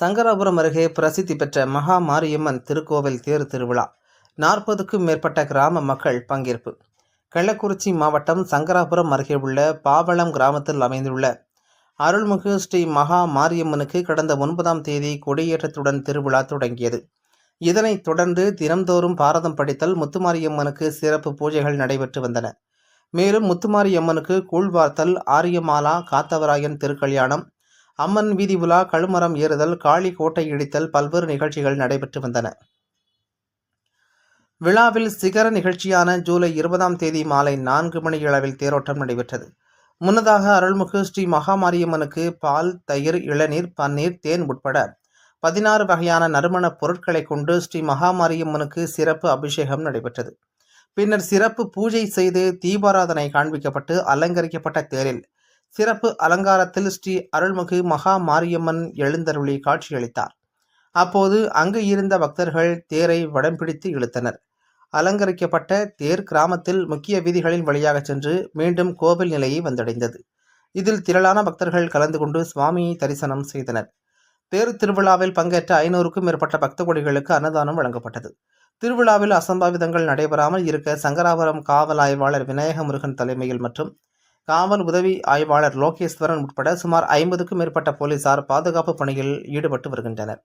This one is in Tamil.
சங்கராபுரம் அருகே பிரசித்தி பெற்ற மகா மாரியம்மன் திருக்கோவில் தேர் திருவிழா. நாற்பதுக்கும் மேற்பட்ட கிராம மக்கள் பங்கேற்பு. கள்ளக்குறிச்சி மாவட்டம் சங்கராபுரம் அருகே உள்ள பாவளம் கிராமத்தில் அமைந்துள்ள அருள்மிகு ஸ்ரீ மகா மாரியம்மனுக்கு கடந்த ஒன்பதாம் தேதி கொடியேற்றத்துடன் திருவிழா தொடங்கியது. இதனைத் தொடர்ந்து தினம்தோறும் பாரதம் படித்தல் முத்துமாரியம்மனுக்கு சிறப்பு பூஜைகள் நடைபெற்று வந்தன. மேலும் முத்துமாரியம்மனுக்கு கூழ்வார்த்தல் ஆரியமாலா காத்தவராயன் திருக்கல்யாணம் அம்மன் வீதி உலா கழுமரம் ஏறுதல் காளி கோட்டை இடித்தல் பல்வேறு நிகழ்ச்சிகள் நடைபெற்று வந்தன. விழாவில் சிகர நிகழ்ச்சியான ஜூலை இருபதாம் தேதி மாலை நான்கு மணியளவில் தேரோட்டம் நடைபெற்றது. முன்னதாக அருள்மிகு ஸ்ரீ மகாமாரியம்மனுக்கு பால் தயிர் இளநீர் பன்னீர் தேன் உட்பட பதினாறு வகையான நறுமணப் பொருட்களை கொண்டு ஸ்ரீ மகாமாரியம்மனுக்கு சிறப்பு அபிஷேகம் நடைபெற்றது. பின்னர் சிறப்பு பூஜை செய்து தீபாராதனை காண்பிக்கப்பட்டு அலங்கரிக்கப்பட்ட தேரில் சிறப்பு அலங்காரத்தில் ஸ்ரீ அருள்மிகு மகா மாரியம்மன் எழுந்தருளி காட்சியளித்தார். அப்போது அங்கு இருந்த பக்தர்கள் தேரை வடம் பிடித்து இழுத்தனர். அலங்கரிக்கப்பட்ட தேர் கிராமத்தில் முக்கிய வீதிகளின் வழியாக சென்று மீண்டும் கோவில் நிலையை வந்தடைந்தது. இதில் திரளான பக்தர்கள் கலந்து கொண்டு சுவாமியை தரிசனம் செய்தனர். தேர் திருவிழாவில் பங்கேற்ற ஐநூறுக்கும் மேற்பட்ட பக்த கொடிகளுக்கு அன்னதானம் வழங்கப்பட்டது. திருவிழாவில் அசம்பாவிதங்கள் நடைபெறாமல் இருக்க சங்கராபுரம் காவல் ஆய்வாளர் விநாயக முருகன் தலைமையில் மற்றும் காவல் உதவி ஆய்வாளர் லோகேஸ்வரன் உட்பட சுமார் ஐம்பதுக்கும் மேற்பட்ட போலீசார் பாதுகாப்பு பணியில் ஈடுபட்டு வருகின்றனர்.